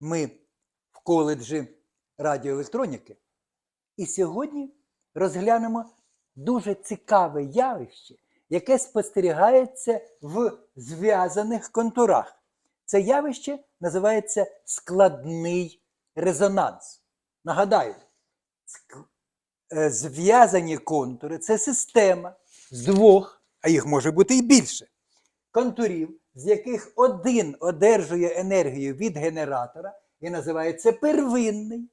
Ми в коледжі радіоелектроніки. І сьогодні розглянемо дуже цікаве явище, яке спостерігається в зв'язаних контурах. Це явище називається складний резонанс. Нагадаю, е, зв'язані контури це система з двох, а їх може бути і більше, контурів, з яких один одержує енергію від генератора і називається первинний,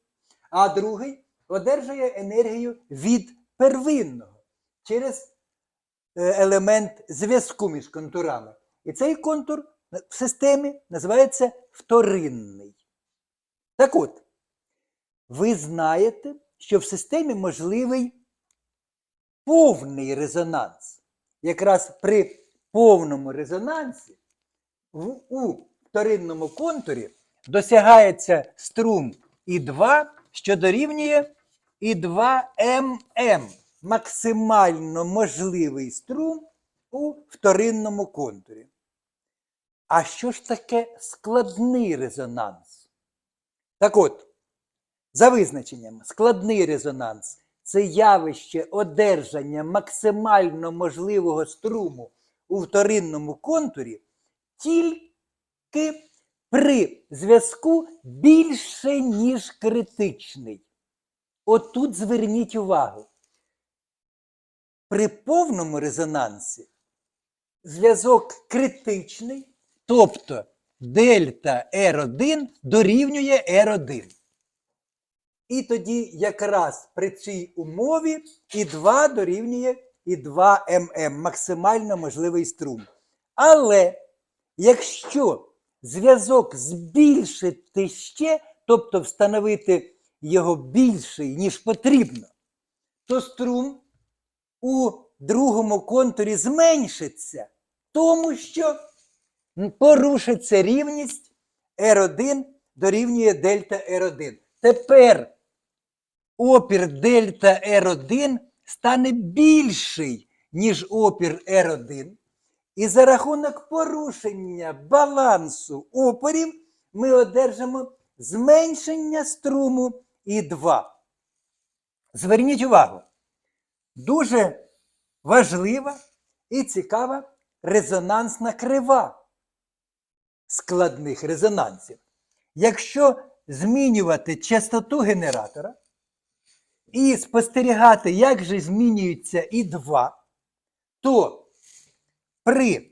а другий одержує енергію від первинного через е, елемент зв'язку між контурами. І цей контур в системі називається вторинний. Так от, ви знаєте, що в системі можливий повний резонанс. Якраз при повному резонансі в, у вторинному контурі досягається струм І2, що дорівнює І2ММ. Максимально можливий струм у вторинному контурі. А що ж таке складний резонанс? Так от, за визначенням, складний резонанс це явище одержання максимально можливого струму у вторинному контурі тільки при зв'язку більше, ніж критичний. Отут зверніть увагу. При повному резонансі зв'язок критичний, тобто дельта R1 дорівнює R1. І тоді якраз при цій умові і 2 дорівнює і 2 ММ, максимально можливий струм. Але якщо зв'язок збільшити ще, тобто встановити його більший, ніж потрібно, то струм у другому контурі зменшиться, тому що порушиться рівність R1 дорівнює дельта R1. Тепер опір дельта R1 стане більший, ніж опір R1. І за рахунок порушення балансу опорів ми одержимо зменшення струму І2. Зверніть увагу, дуже важлива і цікава резонансна крива складних резонансів. Якщо змінювати частоту генератора і спостерігати, як же змінюється І2, то при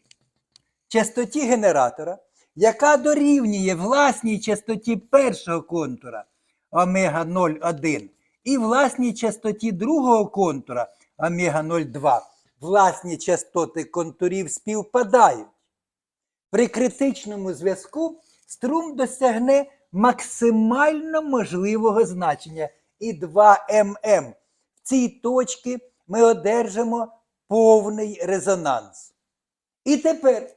частоті генератора, яка дорівнює власній частоті першого контура омега 0,1 і власній частоті другого контура омега 0,2, власні частоти контурів співпадають. При критичному зв'язку струм досягне максимально можливого значення і 2 ММ. В цій точці ми одержимо повний резонанс. І тепер,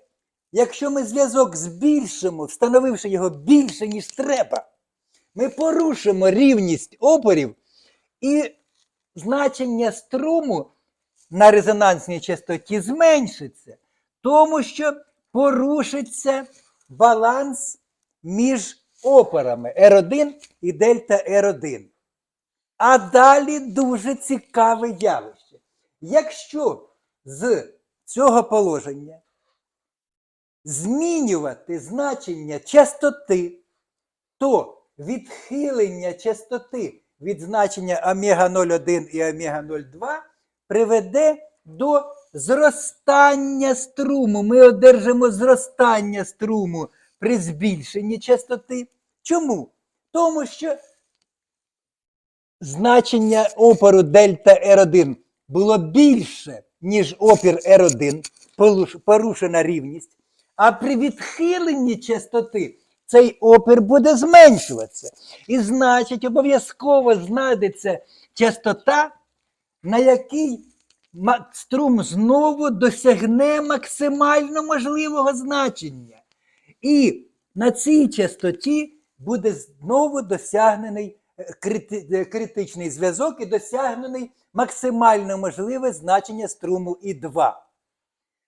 якщо ми зв'язок збільшимо, встановивши його більше, ніж треба, ми порушимо рівність опорів і значення струму на резонансній частоті зменшиться, тому що порушиться баланс між опорами R1 і дельта R1. А далі дуже цікаве явище. Якщо з цього положення змінювати значення частоти, то відхилення частоти від значення омега 0,1 і омега 0,2 приведе до зростання струму. Ми одержимо зростання струму при збільшенні частоти. Чому? Тому що значення опору дельта R1 було більше, ніж опір R1, порушена рівність, а при відхиленні частоти цей опір буде зменшуватися. І значить, обов'язково знайдеться частота, на якій струм знову досягне максимально можливого значення. І на цій частоті буде знову досягнений е, критичний зв'язок і досягнений максимально можливе значення струму І2.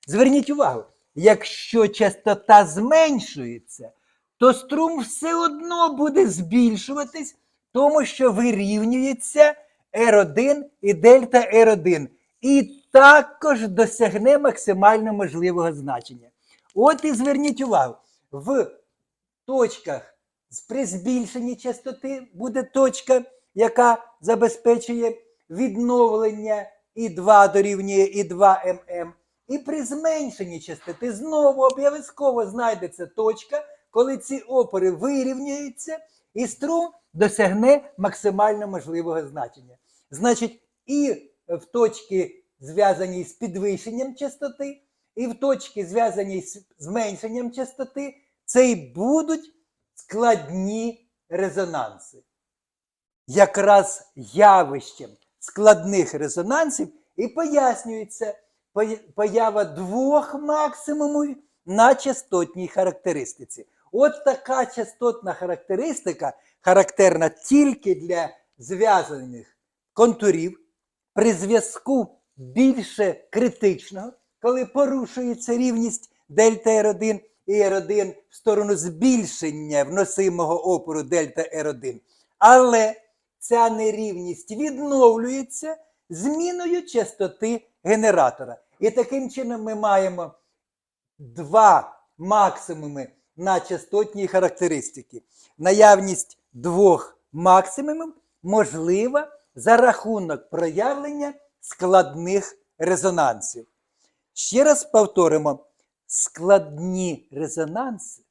Зверніть увагу, якщо частота зменшується, то струм все одно буде збільшуватись, тому що вирівнюється R1 і дельта R1. І також досягне максимально можливого значення. От і зверніть увагу, в точках при збільшенні частоти буде точка, яка забезпечує відновлення І2 дорівнює І2 ММ. І при зменшенні частоти знову обов'язково знайдеться точка, коли ці опори вирівнюються, і струм досягне максимально можливого значення. Значить, і в точці, зв'язаній з підвищенням частоти, і в точці, зв'язаній з зменшенням частоти, це й будуть складні резонанси. Якраз явищем складних резонансів і пояснюється поява двох максимумів на частотній характеристиці. От така частотна характеристика характерна тільки для зв'язаних контурів при зв'язку більше критичного, коли порушується рівність дельта R1 і R1 в сторону збільшення вносимого опору дельта R1. Але ця нерівність відновлюється зміною частоти генератора. І таким чином ми маємо два максимуми на частотній характеристики. Наявність двох максимумів можлива за рахунок проявлення складних резонансів. Ще раз повторимо: складні резонанси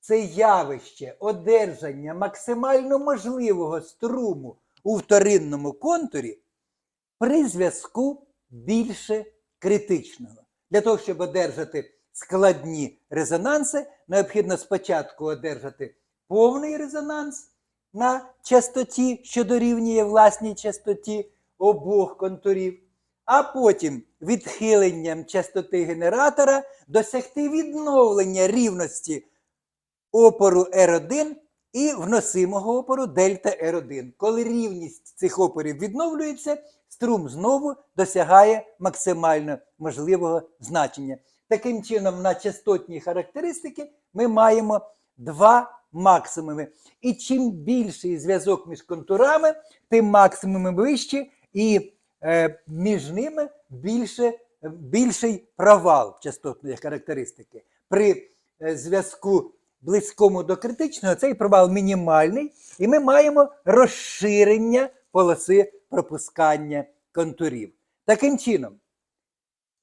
це явище одержання максимально можливого струму у вторинному контурі при зв'язку більше критичного. Для того, щоб одержати складні резонанси, необхідно спочатку одержати повний резонанс на частоті, що дорівнює власній частоті обох контурів, а потім відхиленням частоти генератора досягти відновлення рівності опору R1 і вносимого опору дельта R1. Коли рівність цих опорів відновлюється, струм знову досягає максимально можливого значення. Таким чином, на частотній характеристики ми маємо два максимуми. І чим більший зв'язок між контурами, тим максимуми вищі, і між ними більше, більший провал частотної характеристики. При е, зв'язку близькому до критичного цей провал мінімальний, і ми маємо розширення полоси пропускання контурів. Таким чином,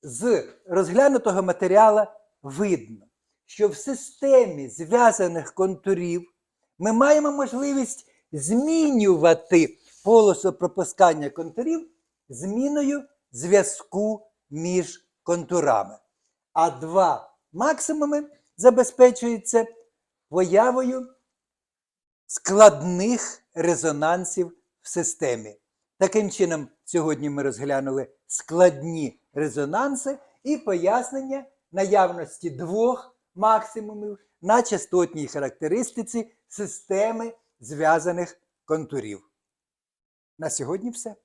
з розглянутого матеріалу видно, що в системі зв'язаних контурів ми маємо можливість змінювати полосу пропускання контурів зміною зв'язку між контурами. А два максимуми забезпечуються появою складних резонансів в системі. Таким чином, сьогодні ми розглянули складні резонанси і пояснення наявності двох максимумів на частотній характеристиці системи зв'язаних контурів. На сьогодні все.